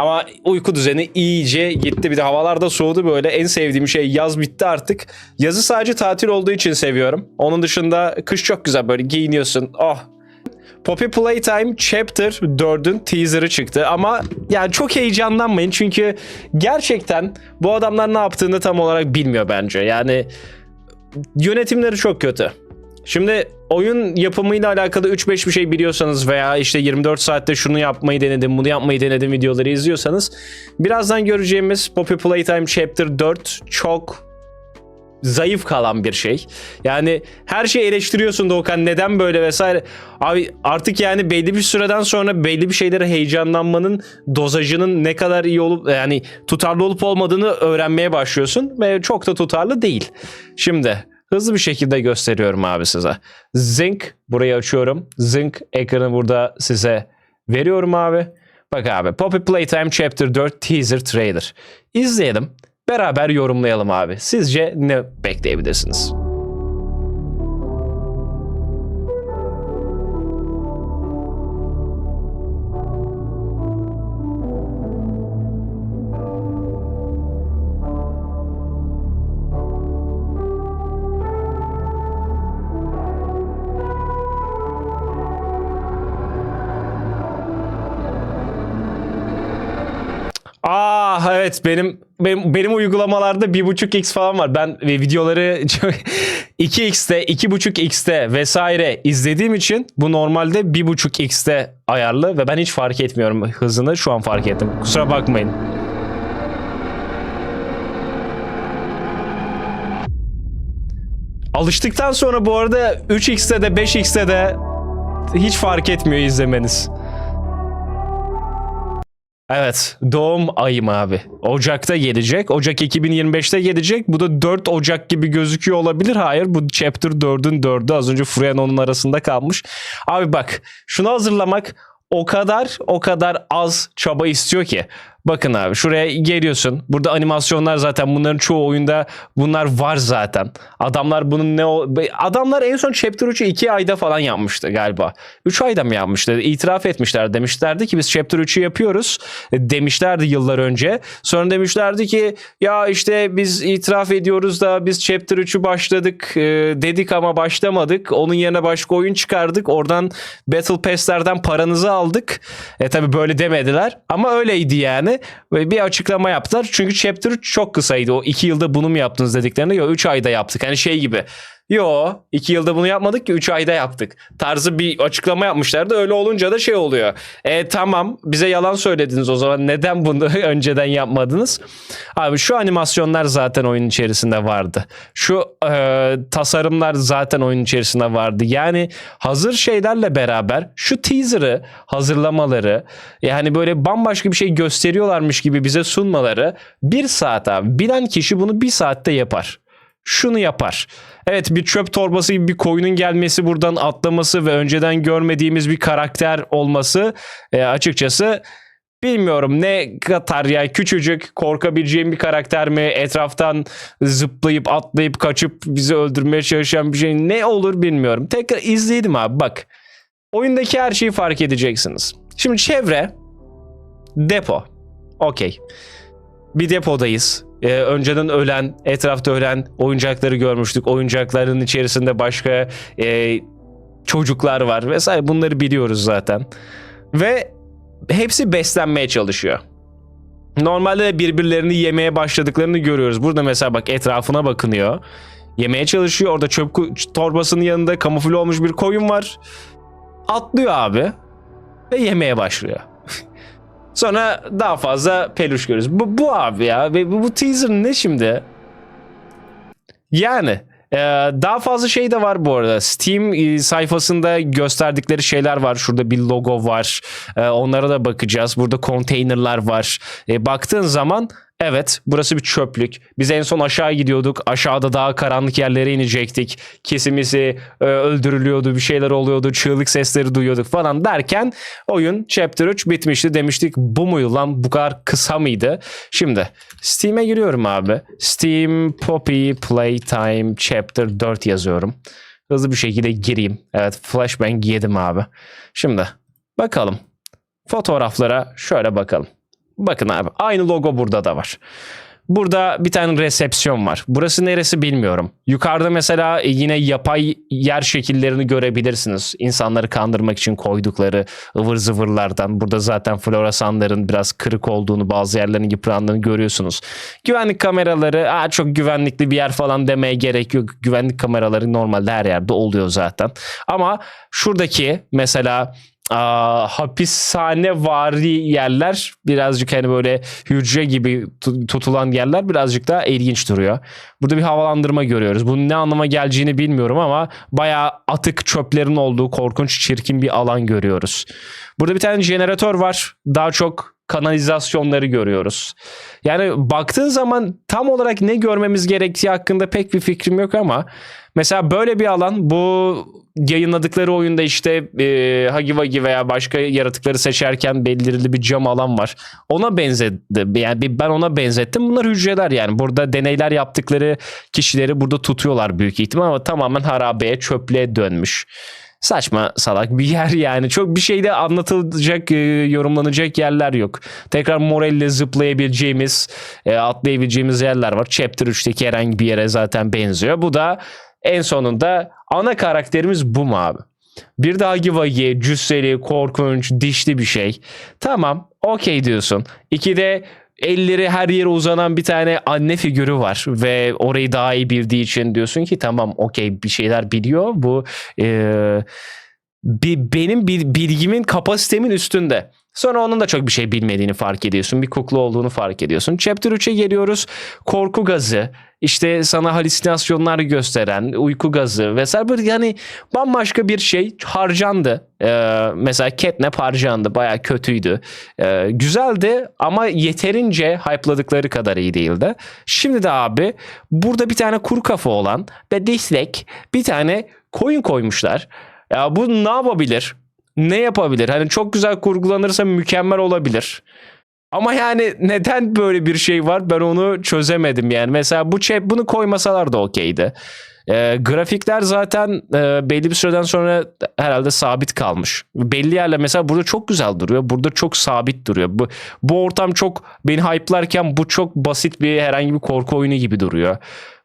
Ama uyku düzeni iyice gitti. Bir de havalar da soğudu böyle. En sevdiğim şey yaz bitti artık. Yazı sadece tatil olduğu için seviyorum. Onun dışında kış çok güzel böyle giyiniyorsun. Oh Poppy Playtime Chapter 4'ün teaser'ı çıktı ama yani çok heyecanlanmayın çünkü gerçekten bu adamlar ne yaptığını tam olarak bilmiyor bence. Yani yönetimleri çok kötü. Şimdi oyun yapımıyla alakalı 3-5 bir şey biliyorsanız veya işte 24 saatte şunu yapmayı denedim, bunu yapmayı denedim videoları izliyorsanız birazdan göreceğimiz Poppy Playtime Chapter 4 çok zayıf kalan bir şey. Yani her şeyi eleştiriyorsun Doğukan neden böyle vesaire. Abi artık yani belli bir süreden sonra belli bir şeylere heyecanlanmanın dozajının ne kadar iyi olup yani tutarlı olup olmadığını öğrenmeye başlıyorsun ve çok da tutarlı değil. Şimdi hızlı bir şekilde gösteriyorum abi size. Zinc burayı açıyorum. Zinc ekranı burada size veriyorum abi. Bak abi Poppy Playtime Chapter 4 Teaser Trailer. İzleyelim. Beraber yorumlayalım abi. Sizce ne bekleyebilirsiniz? Aa evet benim benim, benim uygulamalarda 1.5x falan var. Ben videoları 2x'te, 2.5x'te vesaire izlediğim için bu normalde 1.5x'te ayarlı ve ben hiç fark etmiyorum hızını. Şu an fark ettim. Kusura bakmayın. Alıştıktan sonra bu arada 3x'te de 5x'te de hiç fark etmiyor izlemeniz. Evet doğum ayım abi. Ocak'ta gelecek. Ocak 2025'te gelecek. Bu da 4 Ocak gibi gözüküyor olabilir. Hayır bu Chapter 4'ün 4'ü az önce Furyan onun arasında kalmış. Abi bak şunu hazırlamak o kadar o kadar az çaba istiyor ki. Bakın abi şuraya geliyorsun. Burada animasyonlar zaten bunların çoğu oyunda bunlar var zaten. Adamlar bunun ne o adamlar en son Chapter 3'ü 2 ayda falan yapmıştı galiba. 3 ayda mı yapmıştı? İtiraf etmişler. Demişlerdi ki biz Chapter 3'ü yapıyoruz. Demişlerdi yıllar önce. Sonra demişlerdi ki ya işte biz itiraf ediyoruz da biz Chapter 3'ü başladık e, dedik ama başlamadık. Onun yerine başka oyun çıkardık. Oradan Battle Pass'lerden paranızı aldık. E tabi böyle demediler ama öyleydi yani. Ve bir açıklama yaptılar. Çünkü Chapter 3 çok kısaydı. O 2 yılda bunu mu yaptınız dediklerinde yo 3 ayda yaptık. Hani şey gibi. Yo 2 yılda bunu yapmadık ki 3 ayda yaptık. Tarzı bir açıklama yapmışlardı. Öyle olunca da şey oluyor. E tamam bize yalan söylediniz o zaman. Neden bunu önceden yapmadınız? Abi şu animasyonlar zaten oyun içerisinde vardı. Şu e, tasarımlar zaten oyun içerisinde vardı. Yani hazır şeylerle beraber şu teaser'ı hazırlamaları yani böyle bambaşka bir şey gösteriyorlarmış gibi bize sunmaları bir saat abi. Bilen kişi bunu bir saatte yapar şunu yapar. Evet bir çöp torbası gibi bir koyunun gelmesi buradan atlaması ve önceden görmediğimiz bir karakter olması e, açıkçası bilmiyorum ne katar ya küçücük korkabileceğim bir karakter mi etraftan zıplayıp atlayıp kaçıp bizi öldürmeye çalışan bir şey ne olur bilmiyorum. Tekrar izleyelim abi bak oyundaki her şeyi fark edeceksiniz. Şimdi çevre depo okey bir depodayız. Ee, önceden ölen, etrafta ölen oyuncakları görmüştük. Oyuncakların içerisinde başka e, çocuklar var vesaire. Bunları biliyoruz zaten. Ve hepsi beslenmeye çalışıyor. Normalde de birbirlerini yemeye başladıklarını görüyoruz. Burada mesela bak etrafına bakınıyor. Yemeye çalışıyor. Orada çöp torbasının yanında kamufle olmuş bir koyun var. Atlıyor abi ve yemeye başlıyor. Sonra daha fazla peluş görürüz. Bu, bu abi ya. Bu, bu teaser ne şimdi? Yani e, daha fazla şey de var bu arada. Steam e, sayfasında gösterdikleri şeyler var. Şurada bir logo var. E, onlara da bakacağız. Burada konteynerlar var. E, baktığın zaman evet burası bir çöplük. Biz en son aşağı gidiyorduk. Aşağıda daha karanlık yerlere inecektik. Kesimisi e, öldürülüyordu. Bir şeyler oluyordu. Çığlık sesleri duyuyorduk falan derken oyun Chapter 3 bitmişti. Demiştik bu muydu lan? Bu kadar kısa mıydı? Şimdi Steam'e giriyorum abi. Steam Poppy Playtime Chapter 4 yazıyorum. Hızlı bir şekilde gireyim. Evet flashbang yedim abi. Şimdi bakalım. Fotoğraflara şöyle bakalım. Bakın abi aynı logo burada da var. Burada bir tane resepsiyon var. Burası neresi bilmiyorum. Yukarıda mesela yine yapay yer şekillerini görebilirsiniz. İnsanları kandırmak için koydukları ıvır zıvırlardan. Burada zaten floresanların biraz kırık olduğunu, bazı yerlerin yıprandığını görüyorsunuz. Güvenlik kameraları, Aa, çok güvenlikli bir yer falan demeye gerek yok. Güvenlik kameraları normalde her yerde oluyor zaten. Ama şuradaki mesela aa, hapishane vari yerler birazcık hani böyle hücre gibi tu- tutulan yerler birazcık daha ilginç duruyor. Burada bir havalandırma görüyoruz. Bunun ne anlama geleceğini bilmiyorum ama bayağı atık çöplerin olduğu korkunç çirkin bir alan görüyoruz. Burada bir tane jeneratör var. Daha çok kanalizasyonları görüyoruz. Yani baktığın zaman tam olarak ne görmemiz gerektiği hakkında pek bir fikrim yok ama mesela böyle bir alan bu yayınladıkları oyunda işte e, Hagi Wagi veya başka yaratıkları seçerken belirli bir cam alan var. Ona benzedi. Yani ben ona benzettim. Bunlar hücreler yani. Burada deneyler yaptıkları kişileri burada tutuyorlar büyük ihtimal ama tamamen harabeye, çöplüğe dönmüş. Saçma salak bir yer yani. Çok bir şeyde anlatılacak, e, yorumlanacak yerler yok. Tekrar morelle zıplayabileceğimiz, e, atlayabileceğimiz yerler var. Chapter 3'teki herhangi bir yere zaten benziyor. Bu da en sonunda ana karakterimiz bu mu abi? Bir de Hagi Wagi, cüsseli, korkunç, dişli bir şey. Tamam, okey diyorsun. İki de elleri her yere uzanan bir tane anne figürü var ve orayı daha iyi bildiği için diyorsun ki tamam okey bir şeyler biliyor. Bu bi- benim bil- bilgimin kapasitemin üstünde. Sonra onun da çok bir şey bilmediğini fark ediyorsun. Bir kukla olduğunu fark ediyorsun. Chapter 3'e geliyoruz. Korku gazı, işte sana halüsinasyonlar gösteren, uyku gazı vesaire böyle yani bambaşka bir şey harcandı. Ee, mesela Catnap harcandı. Baya kötüydü. Ee, güzeldi ama yeterince hype'ladıkları kadar iyi değildi. Şimdi de abi burada bir tane kuru kafa olan ve dislek bir tane koyun koymuşlar. Ya bu ne yapabilir? Ne yapabilir? Hani çok güzel kurgulanırsa mükemmel olabilir. Ama yani neden böyle bir şey var ben onu çözemedim yani. Mesela bu bunu koymasalar da okeydi. Ee, grafikler zaten e, belli bir süreden sonra herhalde sabit kalmış. Belli yerler mesela burada çok güzel duruyor. Burada çok sabit duruyor. Bu, bu ortam çok beni hype'larken bu çok basit bir herhangi bir korku oyunu gibi duruyor.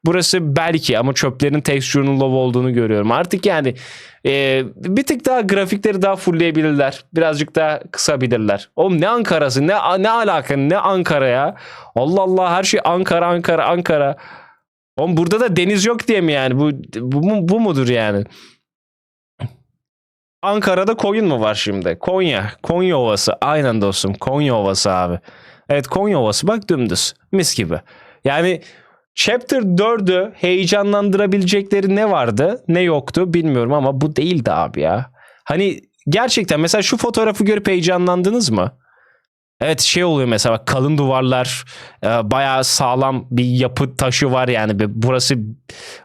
Burası belki ama çöplerin texture'ının low olduğunu görüyorum. Artık yani e, bir tık daha grafikleri daha fullleyebilirler. Birazcık daha kısabilirler. Oğlum ne Ankara'sı ne ne alaka ne Ankara ya. Allah Allah her şey Ankara Ankara Ankara. Oğlum burada da deniz yok diye mi yani? Bu bu, bu mudur yani? Ankara'da koyun mu var şimdi? Konya. Konya Ovası. Aynen dostum. Konya Ovası abi. Evet Konya Ovası bak dümdüz. Mis gibi. Yani Chapter 4'ü heyecanlandırabilecekleri ne vardı ne yoktu bilmiyorum ama bu değildi abi ya. Hani gerçekten mesela şu fotoğrafı görüp heyecanlandınız mı? Evet şey oluyor mesela kalın duvarlar e, bayağı sağlam bir yapı taşı var yani. Burası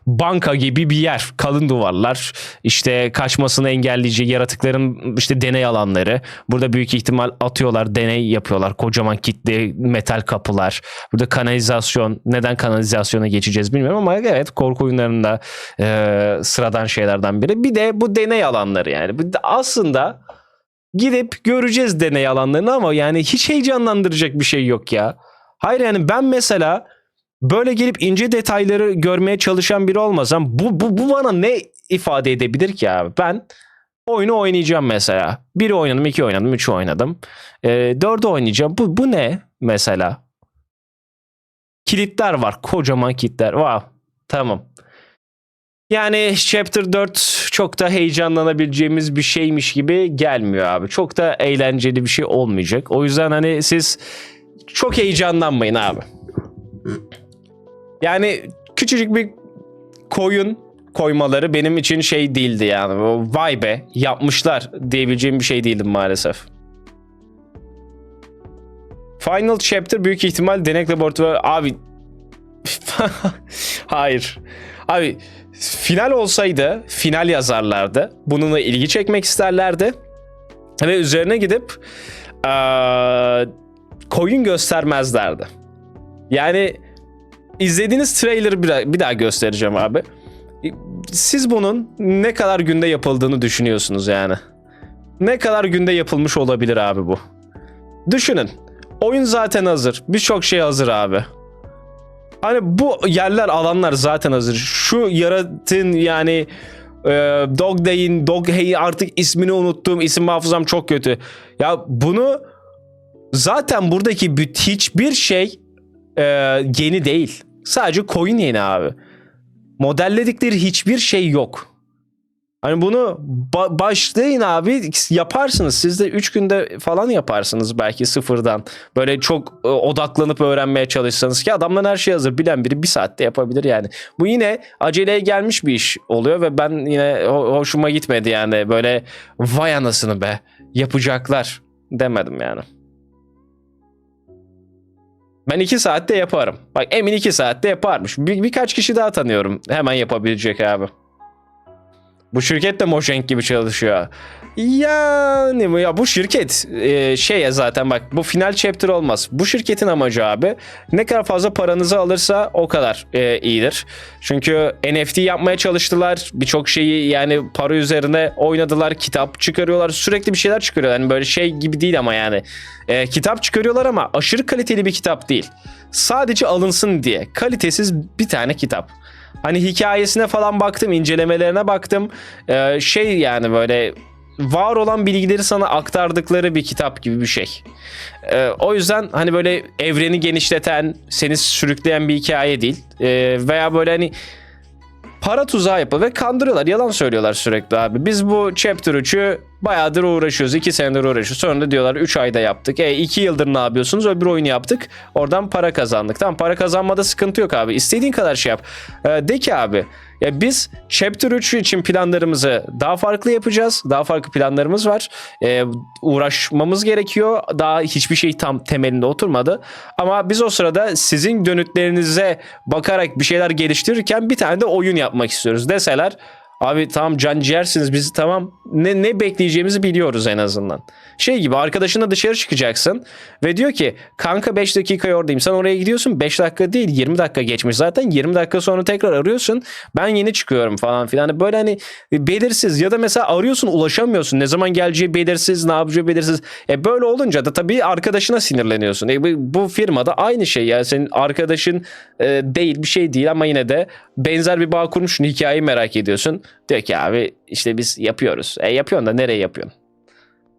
banka gibi bir yer. Kalın duvarlar işte kaçmasını engelleyecek yaratıkların işte deney alanları. Burada büyük ihtimal atıyorlar deney yapıyorlar. Kocaman kitle metal kapılar. Burada kanalizasyon neden kanalizasyona geçeceğiz bilmiyorum ama evet korku oyunlarında e, sıradan şeylerden biri. Bir de bu deney alanları yani. Aslında gidip göreceğiz deney alanlarını ama yani hiç heyecanlandıracak bir şey yok ya. Hayır yani ben mesela böyle gelip ince detayları görmeye çalışan biri olmasam bu, bu, bu bana ne ifade edebilir ki abi? Ben oyunu oynayacağım mesela. Biri oynadım, iki oynadım, üç oynadım. Ee, dördü oynayacağım. Bu, bu ne mesela? Kilitler var. Kocaman kilitler. Wow. Tamam. Yani Chapter 4 çok da heyecanlanabileceğimiz bir şeymiş gibi gelmiyor abi. Çok da eğlenceli bir şey olmayacak. O yüzden hani siz çok heyecanlanmayın abi. Yani küçücük bir koyun koymaları benim için şey değildi yani. Vay be yapmışlar diyebileceğim bir şey değildi maalesef. Final Chapter büyük ihtimal denek laboratuvarı abi Hayır. Abi final olsaydı final yazarlardı. Bununla ilgi çekmek isterlerdi. Ve üzerine gidip eee, koyun göstermezlerdi. Yani izlediğiniz trailer'ı bir, bir daha göstereceğim abi. Siz bunun ne kadar günde yapıldığını düşünüyorsunuz yani. Ne kadar günde yapılmış olabilir abi bu? Düşünün. Oyun zaten hazır. Birçok şey hazır abi. Hani bu yerler alanlar zaten hazır. Şu yaratığın yani e, Dog Day'in Dog Hey'i artık ismini unuttuğum isim hafızam çok kötü. Ya bunu zaten buradaki hiçbir şey e, yeni değil. Sadece coin yeni abi. Modelledikleri hiçbir şey yok. Hani bunu ba- başlayın abi yaparsınız. Siz de 3 günde falan yaparsınız belki sıfırdan. Böyle çok e, odaklanıp öğrenmeye çalışsanız ki adamların her şey hazır. Bilen biri bir saatte yapabilir yani. Bu yine aceleye gelmiş bir iş oluyor ve ben yine ho- hoşuma gitmedi yani. Böyle vay anasını be yapacaklar demedim yani. Ben 2 saatte yaparım. Bak Emin 2 saatte yaparmış. Bir, birkaç kişi daha tanıyorum. Hemen yapabilecek abi. Bu şirket de Mojang gibi çalışıyor. Yani ya bu şirket e, şey ya zaten bak bu final chapter olmaz. Bu şirketin amacı abi ne kadar fazla paranızı alırsa o kadar e, iyidir. Çünkü NFT yapmaya çalıştılar. Birçok şeyi yani para üzerine oynadılar. Kitap çıkarıyorlar. Sürekli bir şeyler çıkarıyorlar. Yani böyle şey gibi değil ama yani. E, kitap çıkarıyorlar ama aşırı kaliteli bir kitap değil. Sadece alınsın diye. Kalitesiz bir tane kitap. Hani hikayesine falan baktım, incelemelerine baktım. Ee, şey yani böyle var olan bilgileri sana aktardıkları bir kitap gibi bir şey. Ee, o yüzden hani böyle evreni genişleten, seni sürükleyen bir hikaye değil. Ee, veya böyle hani para tuzağı yapıyor ve kandırıyorlar. Yalan söylüyorlar sürekli abi. Biz bu Chapter 3'ü bayağıdır uğraşıyoruz. 2 senedir uğraşıyoruz. Sonra da diyorlar 3 ayda yaptık. E 2 yıldır ne yapıyorsunuz? Öbür oyunu yaptık. Oradan para kazandık. Tamam para kazanmada sıkıntı yok abi. İstediğin kadar şey yap. E, de ki abi ya biz Chapter 3 için planlarımızı daha farklı yapacağız. Daha farklı planlarımız var. E, uğraşmamız gerekiyor. Daha hiçbir şey tam temelinde oturmadı. Ama biz o sırada sizin dönütlerinize bakarak bir şeyler geliştirirken bir tane de oyun yapmak istiyoruz deseler Abi tamam can ciğersiniz biz tamam ne, ne bekleyeceğimizi biliyoruz en azından. Şey gibi arkadaşınla dışarı çıkacaksın ve diyor ki kanka 5 dakika oradayım sen oraya gidiyorsun 5 dakika değil 20 dakika geçmiş zaten 20 dakika sonra tekrar arıyorsun ben yeni çıkıyorum falan filan Hani böyle hani belirsiz ya da mesela arıyorsun ulaşamıyorsun ne zaman geleceği belirsiz ne yapacağı belirsiz. E böyle olunca da tabii arkadaşına sinirleniyorsun. E bu, firmada aynı şey ya senin arkadaşın e, değil bir şey değil ama yine de benzer bir bağ kurmuşsun hikayeyi merak ediyorsun. Diyor ki abi işte biz yapıyoruz. E yapıyorsun da nereye yapıyorsun?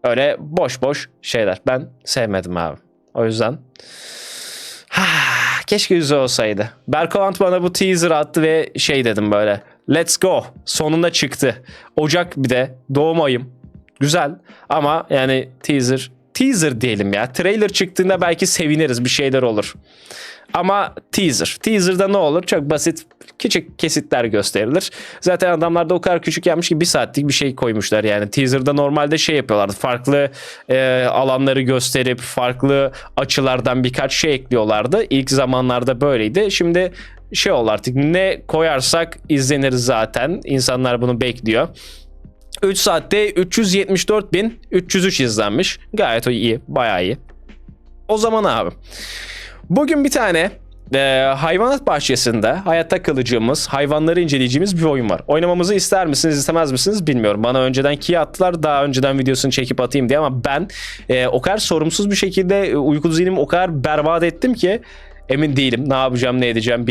Öyle boş boş şeyler. Ben sevmedim abi. O yüzden ha, keşke yüzü olsaydı. Berkovant bana bu teaser attı ve şey dedim böyle. Let's go. Sonunda çıktı. Ocak bir de doğum ayım. Güzel ama yani teaser teaser diyelim ya. Trailer çıktığında belki seviniriz bir şeyler olur. Ama teaser. Teaser'da ne olur? Çok basit küçük kesitler gösterilir. Zaten adamlar da o kadar küçük yapmış ki bir saatlik bir şey koymuşlar yani. Teaser'da normalde şey yapıyorlardı. Farklı e, alanları gösterip farklı açılardan birkaç şey ekliyorlardı. İlk zamanlarda böyleydi. Şimdi şey oldu artık ne koyarsak izlenir zaten. İnsanlar bunu bekliyor. 3 saatte 374.303 izlenmiş. Gayet iyi. Bayağı iyi. O zaman abi. Bugün bir tane e, hayvanat bahçesinde hayatta kalacağımız, hayvanları inceleyeceğimiz bir oyun var. Oynamamızı ister misiniz, istemez misiniz bilmiyorum. Bana önceden key attılar daha önceden videosunu çekip atayım diye ama ben e, o kadar sorumsuz bir şekilde e, uyku zihnimi o kadar berbat ettim ki emin değilim. Ne yapacağım, ne edeceğim